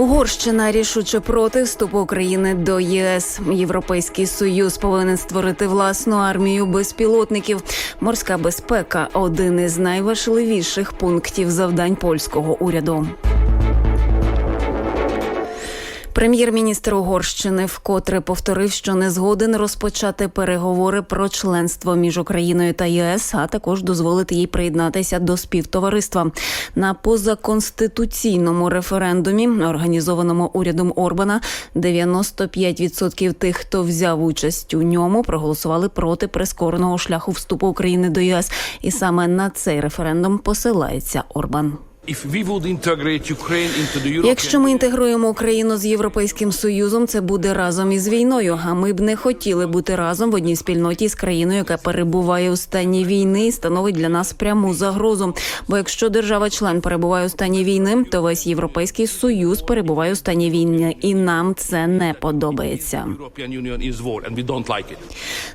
Угорщина рішуче проти вступу України до ЄС. Європейський союз повинен створити власну армію безпілотників. Морська безпека один із найважливіших пунктів завдань польського уряду. Прем'єр-міністр Угорщини вкотре повторив, що не згоден розпочати переговори про членство між Україною та ЄС, а також дозволити їй приєднатися до співтовариства на позаконституційному референдумі, організованому урядом Орбана. 95% тих, хто взяв участь у ньому, проголосували проти прискореного шляху вступу України до ЄС. І саме на цей референдум посилається Орбан. Якщо ми інтегруємо Україну з європейським союзом, це буде разом із війною. А ми б не хотіли бути разом в одній спільноті з країною, яка перебуває у стані війни і становить для нас пряму загрозу. Бо якщо держава-член перебуває у стані війни, то весь європейський союз перебуває у стані війни, і нам це не подобається.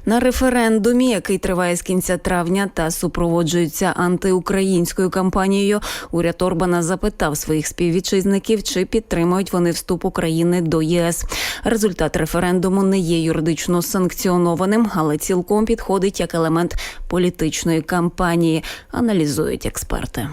На референдумі, який триває з кінця травня та супроводжується антиукраїнською кампанією, уряд Орбана запитав своїх співвітчизників, чи підтримують вони вступ України до ЄС. Результат референдуму не є юридично санкціонованим, але цілком підходить як елемент політичної кампанії, аналізують експерти.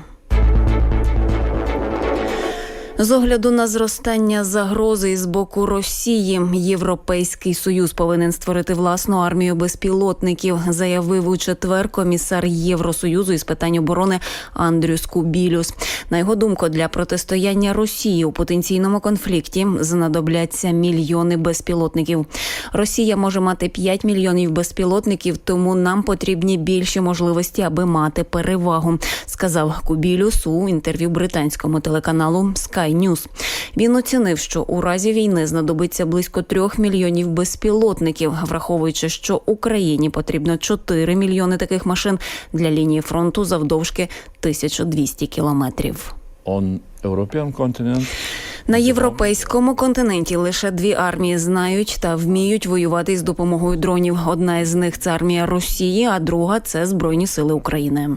З огляду на зростання загрози з боку Росії, Європейський союз повинен створити власну армію безпілотників, заявив у четвер комісар Євросоюзу із питань оборони Андрюс Кубілюс. На його думку, для протистояння Росії у потенційному конфлікті знадобляться мільйони безпілотників. Росія може мати 5 мільйонів безпілотників, тому нам потрібні більші можливості, аби мати перевагу, сказав Кубілюс у інтерв'ю британському телеканалу Sky News. Він оцінив, що у разі війни знадобиться близько трьох мільйонів безпілотників, враховуючи, що Україні потрібно 4 мільйони таких машин для лінії фронту завдовжки 1200 кілометрів. on European continent На європейському континенті лише дві армії знають та вміють воювати з допомогою дронів. Одна із них це армія Росії, а друга це Збройні Сили України.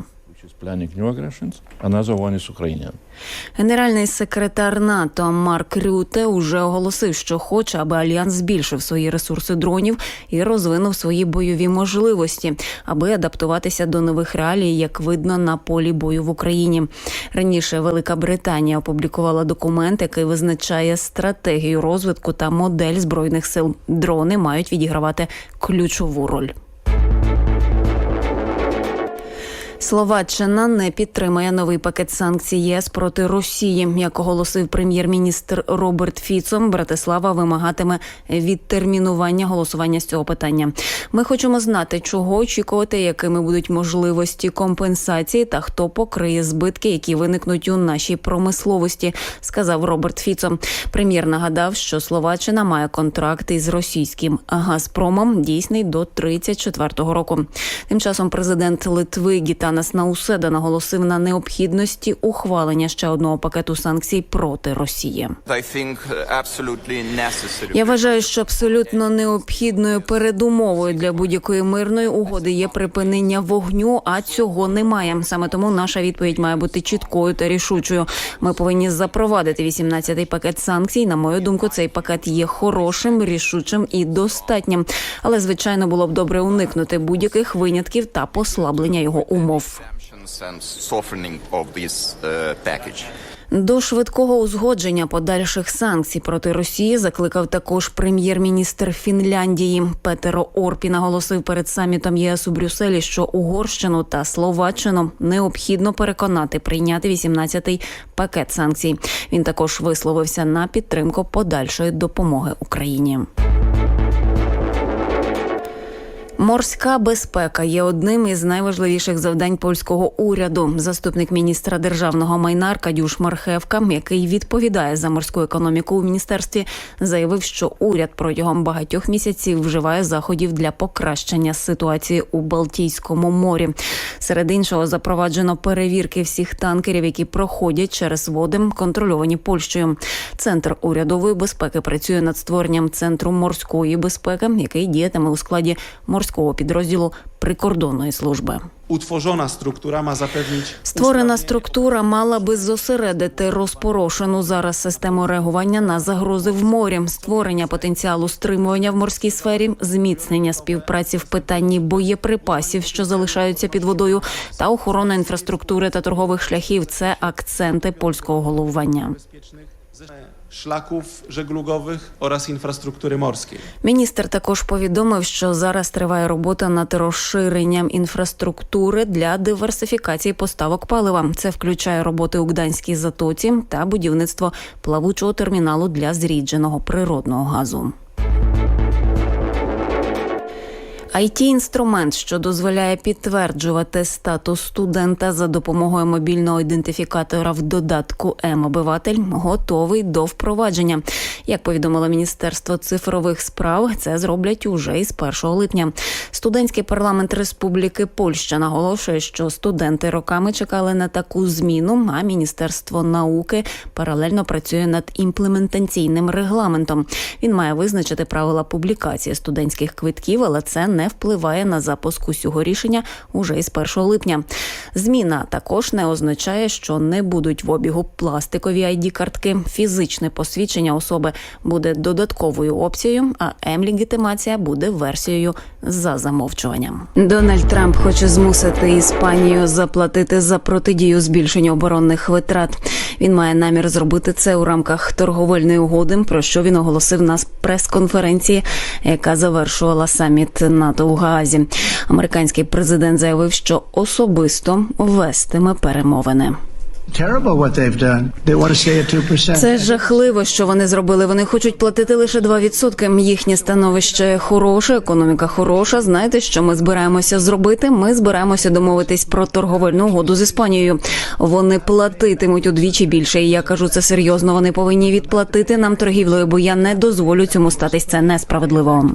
Генеральний секретар НАТО Марк Рюте уже оголосив, що хоче, аби альянс збільшив свої ресурси дронів і розвинув свої бойові можливості, аби адаптуватися до нових реалій, як видно на полі бою в Україні. Раніше Велика Британія опублікувала документ, який визначає стратегію розвитку та модель збройних сил. Дрони мають відігравати ключову роль. Словаччина не підтримає новий пакет санкцій ЄС проти Росії. Як оголосив прем'єр-міністр Роберт Фіцо, Братислава вимагатиме відтермінування голосування з цього питання. Ми хочемо знати, чого очікувати, якими будуть можливості компенсації та хто покриє збитки, які виникнуть у нашій промисловості, сказав Роберт Фіцо. Прем'єр нагадав, що Словаччина має контракт із російським Газпромом, дійсний до 34-го року. Тим часом президент Литви Гітанас Науседа наголосив на необхідності ухвалення ще одного пакету санкцій проти Росії. Uh. Я вважаю, що абсолютно необхідною передумовою для будь-якої мирної угоди є припинення вогню, а цього немає. Саме тому наша відповідь має бути чіткою та рішучою. Ми повинні запровадити 18-й пакет санкцій. На мою думку, цей пакет є хорошим, рішучим і достатнім. Але звичайно було б добре уникнути будь-яких винятків та послаблення його умов. This uh. До швидкого узгодження подальших санкцій проти Росії закликав також прем'єр-міністр Фінляндії Петеро Орпі. Наголосив перед самітом ЄС у Брюсселі, що Угорщину та Словаччину необхідно переконати прийняти 18-й пакет санкцій. Він також висловився на підтримку подальшої допомоги Україні. Морська безпека є одним із найважливіших завдань польського уряду. Заступник міністра державного майна Аркадюш Мархевка, який відповідає за морську економіку у міністерстві, заявив, що уряд протягом багатьох місяців вживає заходів для покращення ситуації у Балтійському морі. Серед іншого запроваджено перевірки всіх танкерів, які проходять через води, контрольовані Польщею. Центр урядової безпеки працює над створенням центру морської безпеки, який діятиме у складі морської морського підрозділу прикордонної служби. Utworzona struktura ma zapewnić Створена структура мала би зосередити розпорошену зараз систему реагування на загрози в морі, створення потенціалу стримування в морській сфері, зміцнення співпраці в питанні боєприпасів, що залишаються під водою, та охорона інфраструктури та торгових шляхів. Це акценти польського головування. Szlaków жеглугових oraz інфраструктури морської. Міністр також повідомив, що зараз триває робота над розширенням інфраструктури для диверсифікації поставок палива. Це включає роботи у Гданській затоці та будівництво плавучого терміналу для зрідженого природного газу. It інструмент, що дозволяє підтверджувати статус студента за допомогою мобільного ідентифікатора в додатку М-обиватель, готовий до впровадження. Як повідомило Міністерство цифрових справ, це зроблять уже із 1 липня. Студентський парламент Республіки Польща наголошує, що студенти роками чекали на таку зміну. А Міністерство науки паралельно працює над імплементаційним регламентом. Він має визначити правила публікації студентських квитків, але це не впливає на запуск усього рішення уже із 1 липня. Зміна також не означає, що не будуть в обігу пластикові id картки Фізичне посвідчення особи буде додатковою опцією, а М-легітимація буде версією за замовчуванням. Дональд Трамп хоче змусити Іспанію заплатити за протидію збільшенню оборонних витрат. Він має намір зробити це у рамках торговельної угоди, про що він оголосив на прес-конференції, яка завершувала саміт НАТО у Гаазі. Американський президент заявив, що особисто вестиме перемовини. Terrible what they've done. They want to stay at 2%. Це жахливо, що вони зробили. Вони хочуть платити лише 2%. Їхнє становище хороше, економіка хороша. Знаєте, що ми збираємося зробити? Ми збираємося домовитись про торговельну угоду з Іспанією. Вони платитимуть удвічі більше. І я кажу це серйозно. Вони повинні відплатити нам торгівлею, бо я не дозволю цьому статись. Це несправедливо.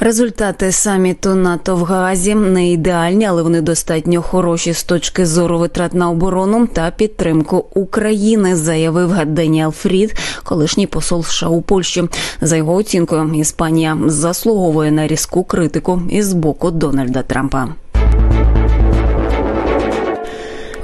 Результати саміту НАТО в Гаазі не ідеальні, але вони достатньо хороші з точки зору витрат на оборону та підтримку України, заявив Даніел Фрід, колишній посол США у Польщі. За його оцінкою, Іспанія заслуговує на різку критику із боку Дональда Трампа.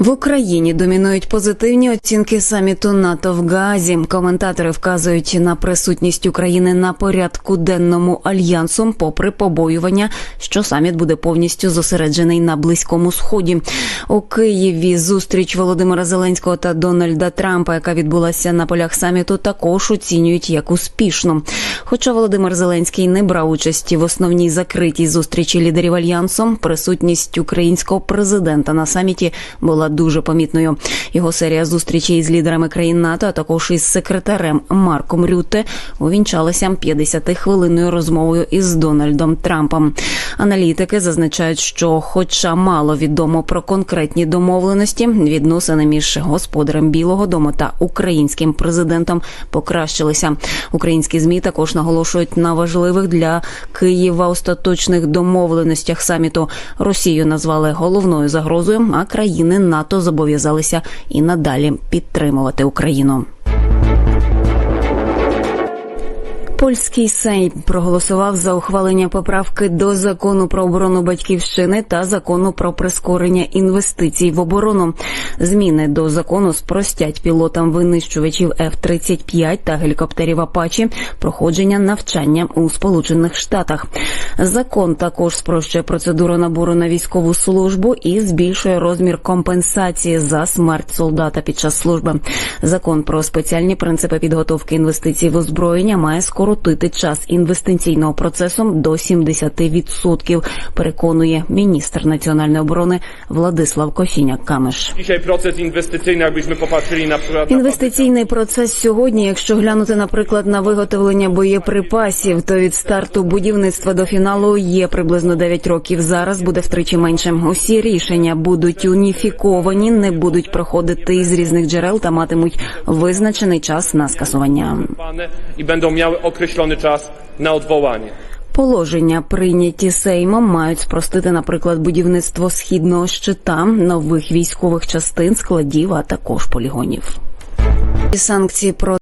В Україні домінують позитивні оцінки саміту НАТО в Гаазі. Коментатори вказують на присутність України на порядку денному альянсу, попри побоювання, що саміт буде повністю зосереджений на близькому сході. У Києві зустріч Володимира Зеленського та Дональда Трампа, яка відбулася на полях саміту, також оцінюють як успішну. Хоча Володимир Зеленський не брав участі в основній закритій зустрічі лідерів альянсу, присутність українського президента на саміті була дуже помітною. Його серія зустрічей з лідерами країн НАТО, а також із секретарем Марком Рютте, увінчалася 50-хвилинною розмовою із Дональдом Трампом. Аналітики зазначають, що, хоча мало відомо про конкретні домовленості, відносини між господарем Білого Дому та українським президентом покращилися. Українські змі також наголошують на важливих для Києва остаточних домовленостях саміту. Росію назвали головною загрозою, а країни НАТО зобов'язалися і надалі підтримувати Україну. Польський Сейм проголосував за ухвалення поправки до закону про оборону батьківщини та закону про прискорення інвестицій в оборону. Зміни до закону спростять пілотам винищувачів F-35 та гелікоптерів Апачі проходження навчання у Сполучених Штатах. Закон також спрощує процедуру набору на військову службу і збільшує розмір компенсації за смерть солдата під час служби. Закон про спеціальні принципи підготовки інвестицій в озброєння має скоротити час інвестиційного процесу до 70%, переконує міністр національної оборони Владислав. Dzisiaj proces inwestycyjny, jakbyśmy popatrzyli na przykład na Інвестиційний процес сьогодні, якщо глянути, наприклад, на виготовлення боєприпасів, то від старту будівництва до фіналу є приблизно 9 років. Зараз буде втричі менше. Усі рішення будуть уніфіковані, не будуть проходити із різних джерел та матимуть визначений час на скасування. i będą miały określony czas na. Положення, прийняті Сеймом, мають спростити, наприклад, будівництво східного щита, нових військових частин, складів, а також полігонів. Санкції про